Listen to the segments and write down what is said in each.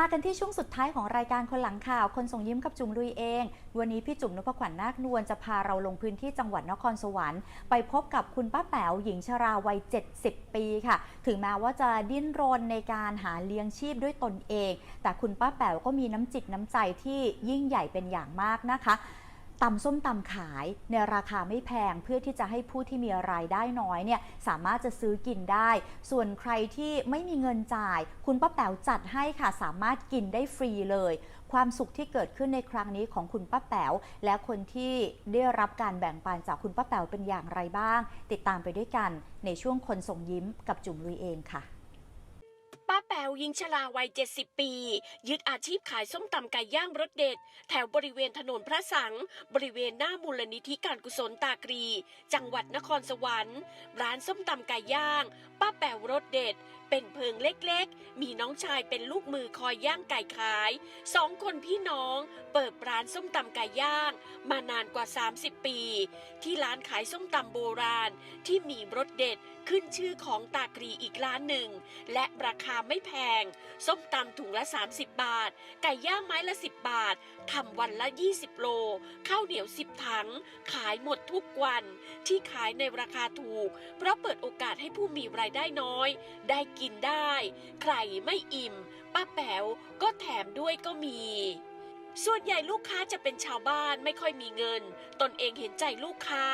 ากันที่ช่วงสุดท้ายของรายการคนหลังข่าว คนส่งยิ้มกับจุ๋มลุยเอง วันนี้พี่จุ๋มนพขวัญนาคนวลจะพาเราลงพื้นที่จังหวัดนครสวรรค์ไปพบกับคุณป้าแป๋วหญิงชราวัย 70 ปีค่ะ ถึงแม้ว่าจะดิ้นรนในการหาเลี้ยงชีพด้วยตนเอง แต่คุณป้าแป๋วก็มีน้ำจิตน้ำใจที่ยิ่งใหญ่เป็นอย่างมากนะคะ ตำส้มตำขายในราคาไม่แพงเพื่อที่จะให้ผู้ที่มีรายได้น้อยเนี่ยสามารถจะซื้อกินได้ ส่วนใครที่ไม่มีเงินจ่าย คุณป้าแป๋วจัดให้ค่ะสามารถกินได้ฟรีเลย ความสุขที่เกิดขึ้นในครั้งนี้ของคุณป้าแป๋วและคนที่ได้รับการแบ่งปันจากคุณป้าแป๋วเป็นอย่างไรบ้าง ติดตามไปด้วยกันในช่วงคนส่งยิ้มกับจุ๋มลุยเองค่ะป้า แป๋วยิงชลาวัย 70 ปี ยึดอาชีพขายส้มตำไก่ย่างรสเด็ด แถวบริเวณถนนพระสัง บริเวณหน้ามูลนิธิการกุศลตากรี จังหวัดนครสวรรค์ ร้านส้มตำไก่ย่าง ป้าแป๋วรสเด็ด เป็นเพิงเล็กๆ มีน้องชายเป็นลูกมือคอยย่างไก่ขายสองคนพี่น้อง เปิดร้านส้มตำไก่ย่าง มานานกว่า 30 ปี ที่ร้านขายส้มตำโบราณที่มีรสเด็ดขึ้นชื่อของตากรีอีกร้านหนึ่ง และราคาไม่แพง ส้มตำถุงละ 30 บาท ไก่ย่างไม้ละ 10 บาททำวันละ 20 โล ข้าวเหนียว 10 ถัง ขายหมดทุกวัน ที่ขายในราคาถูก เพราะเปิดโอกาสให้ผู้มีรายได้น้อย ได้กินได้ ใครไม่อิ่ม ป้าแป๋วก็แถมด้วยก็มี ส่วนใหญ่ลูกค้าจะเป็นชาวบ้านไม่ค่อยมีเงิน ตนเองเห็นใจลูกค้า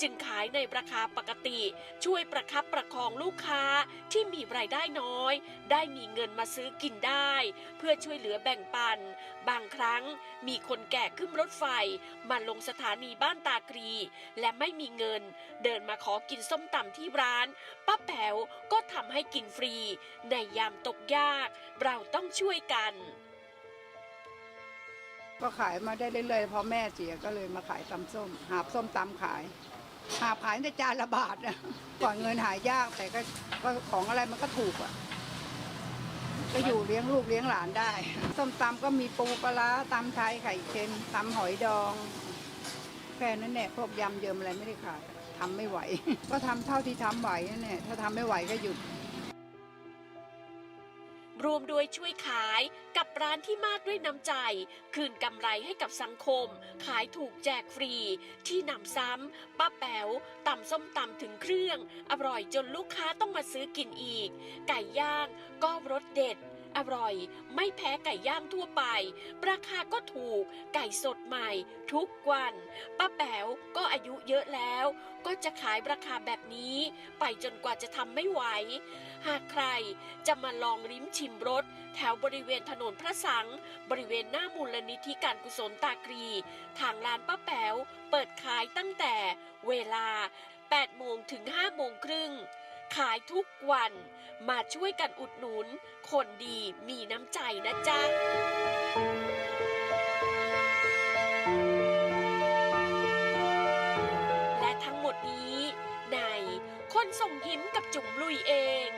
จึงขายในราคาปกติ ช่วยประคับประคองลูกค้าที่มีรายได้น้อย ได้มีเงินมาซื้อกินได้ เพื่อช่วยเหลือแบ่งปัน บางครั้งมีคนแก่ขึ้นรถไฟ มาลงสถานีบ้านตากรี และไม่มีเงิน เดินมาขอกินส้มตำที่ร้านป้าแป๋วก็ทำให้กินฟรี ในยามตกยาก เราต้องช่วยกัน ก็ขายมาได้เรื่อยๆพอแม่เสียก็เลยมาขายตำส้ม หาบส้มตำขาย หาบขายในจานละบาทนะก่อนเงินหายากแต่ก็ก็ของอะไรมันก็ถูกอะ ก็อยู่เลี้ยงลูกเลี้ยงหลานได้ ส้มตำก็มีปูปลาร้าตำไทยไข่เค็มตำหอยดองแค่นั้นแหละพวกยำเยิมอะไรไม่ได้ขายทำไม่ไหว ก็ทำเท่าที่ทำไหวนั่นแหละถ้าทำไม่ไหวก็หยุด รวมด้วยช่วยขายกับร้านที่มากด้วยน้ำใจ คืนกำไรให้กับสังคม ขายถูกแจกฟรี ที่นำซ้ำป้าแป๋วตำส้มตำถึงเครื่อง อร่อยจนลูกค้าต้องมาซื้อกินอีก ไก่ย่างก็รสเด็ด อร่อย ไม่แพ้ไก่ย่างทั่วไป ราคาก็ถูก ไก่สดใหม่ ทุกวัน ป้าแป๋วก็อายุเยอะแล้ว ก็จะขายราคาแบบนี้ ไปจนกว่าจะทำไม่ไหว หากใครจะมาลองลิ้มชิมรสแถวบริเวณถนนพระสัง บริเวณหน้ามูลนิธิการกุศลตากรี ทางร้านป้าแป๋วเปิดขายตั้งแต่เวลา 8 โมงถึง 5 โมงครึ่ง ขายทุกวัน มาช่วยกันอุดหนุน คนดีมีน้ำใจนะจ๊ะและทั้งหมดนี้ในคนส่งยิ้มกับจุ๋มลุยเอง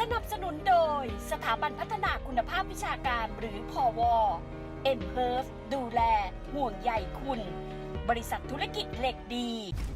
สนับสนุนโดยสถาบันพัฒนาคุณภาพวิชาการหรือพอวเอ็นเพิร์ฟดูแลห่วงใยคุณ บริษัทธุรกิจเหล็กดี